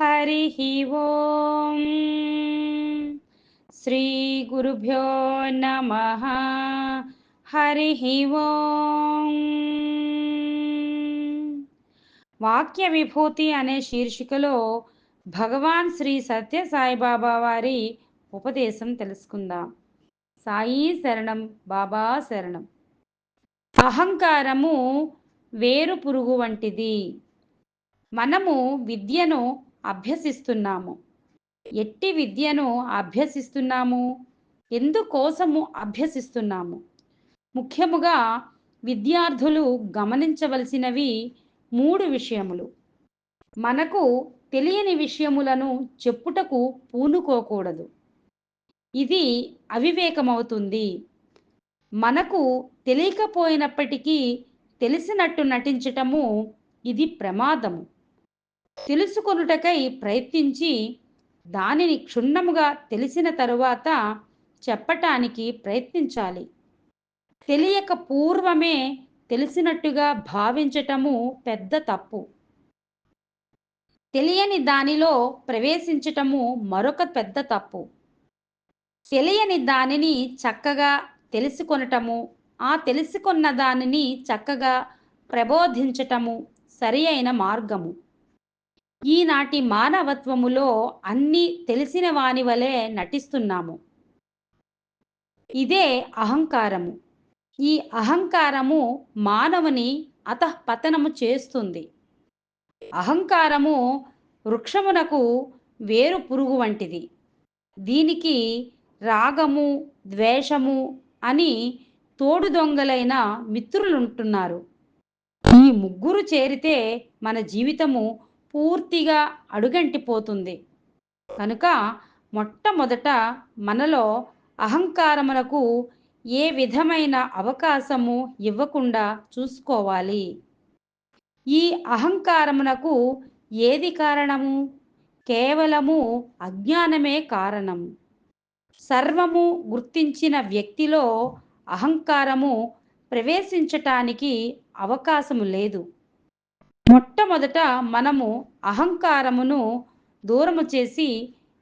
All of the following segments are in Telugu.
హరి ఓం శ్రీ గురుభ్యో నమ హరి ఓం వాక్య విభూతి అనే శీర్షికలో భగవాన్ శ్రీ సత్య సాయిబాబా వారి ఉపదేశం తెలుసుకుందాం. సాయి శరణం బాబా శరణం. అహంకారము వేరు పురుగు వంటిది. మనము విద్యను అభ్యసిస్తున్నాము. ఎట్టి విద్యను అభ్యసిస్తున్నాము? ఎందుకోసము అభ్యసిస్తున్నాము? ముఖ్యముగా విద్యార్థులు గమనించవలసినవి మూడు విషయములు. మనకు తెలియని విషయములను చెప్పుటకు పూనుకోకూడదు. ఇది అవివేకమవుతుంది. మనకు తెలియకపోయినప్పటికీ తెలిసినట్టు నటించటము ఇది ప్రమాదము. తెలుసుకొనుటకై ప్రయత్నించి దానిని క్షుణ్ణముగా తెలిసిన తరువాత చెప్పటానికి ప్రయత్నించాలి. తెలియక పూర్వమే తెలిసినట్టుగా భావించటము పెద్ద తప్పు. తెలియని దానిలో ప్రవేశించటము మరొక పెద్ద తప్పు. తెలియని దానిని చక్కగా తెలుసుకొనటము ఆ తెలుసుకున్న దానిని చక్కగా ప్రబోధించటము సరి అయిన మార్గము. ఈనాటి మానవత్వములో అన్నీ తెలిసిన వాని వలె నటిస్తున్నాము. ఇదే అహంకారము. ఈ అహంకారము మానవుని అతఃపతనము చేస్తుంది. అహంకారము వృక్షమునకు వేరు పురుగు వంటిది. దీనికి రాగము ద్వేషము అని తోడు దొంగలైన మిత్రులుంటున్నారు. ఈ ముగ్గురు చేరితే మన జీవితము పూర్తిగా అడుగంటిపోతుంది. కనుక మొట్టమొదట మనలో అహంకారమునకు ఏ విధమైన అవకాశము ఇవ్వకుండా చూసుకోవాలి. ఈ అహంకారమునకు ఏది కారణము? కేవలము అజ్ఞానమే కారణం. సర్వము గుర్తించిన వ్యక్తిలో అహంకారము ప్రవేశించటానికి అవకాశము లేదు. మొట్టమొదట మనము అహంకారమును దూరము చేసి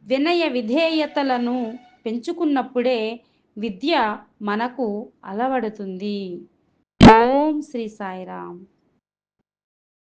వినయ విధేయతలను పెంచుకున్నప్పుడే విద్య మనకు అలవడుతుంది. ఓం శ్రీ సాయిరామ్.